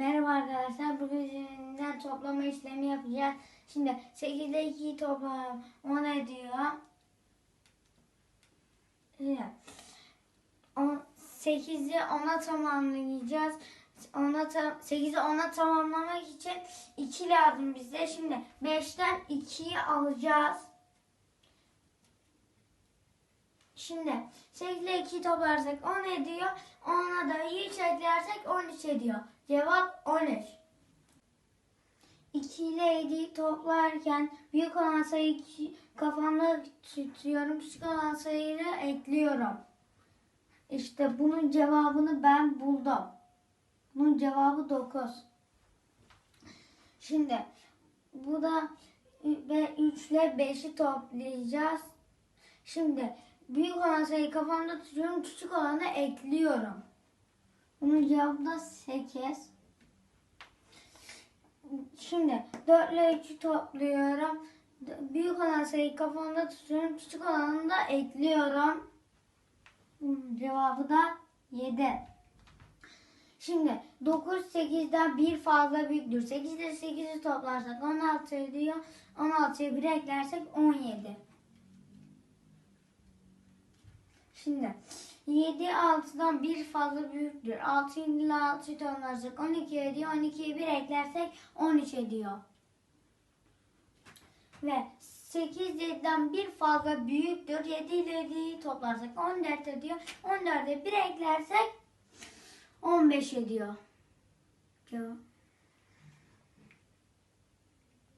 Merhaba arkadaşlar. Bugün sizinle toplama işlemi yapacağız. Şimdi 8 ile 2'yi toplayalım. 10 ediyor. Şimdi 8'i 10'a tamamlayacağız. Ona tam 8'i 10'a tamamlamak için 2 lazım bize. Şimdi 5'ten 2'yi alacağız. Şimdi 8 ile 2'yi toplarsak 10 ediyor. 10'a da 3 eklersek 13 ediyor. Cevap 13. 2 ile 7'yi toplarken büyük olan sayıyı kafamda tutuyorum. Küçük olan sayıyı ekliyorum. İşte bunun cevabını ben buldum. Bunun cevabı 9. Şimdi bu da ve 3 ile 5'i toplayacağız. Şimdi büyük olan sayıyı kafamda tutuyorum. Küçük olanı ekliyorum. Bunun cevabı da 8. Şimdi 4 ile 3'ü topluyorum. Büyük olan sayıyı kafamda tutuyorum. Küçük olanı da ekliyorum. Bunun cevabı da 7. Şimdi 9 8'den bir fazla büyüktür. 8 ile 8'i toplarsak 16 ediyor. 16'ya 1 eklersek 17. Şimdi 7 6'dan bir fazla büyüktür. 6 ile 6'yı toplarsak 12 ediyor. 12'ye 1 eklersek 13 ediyor. Ve 8 7'den bir fazla büyüktür. 7 ile 7'yi toplarsak 14 ediyor. 14'e 1 eklersek 15 ediyor. Cevap.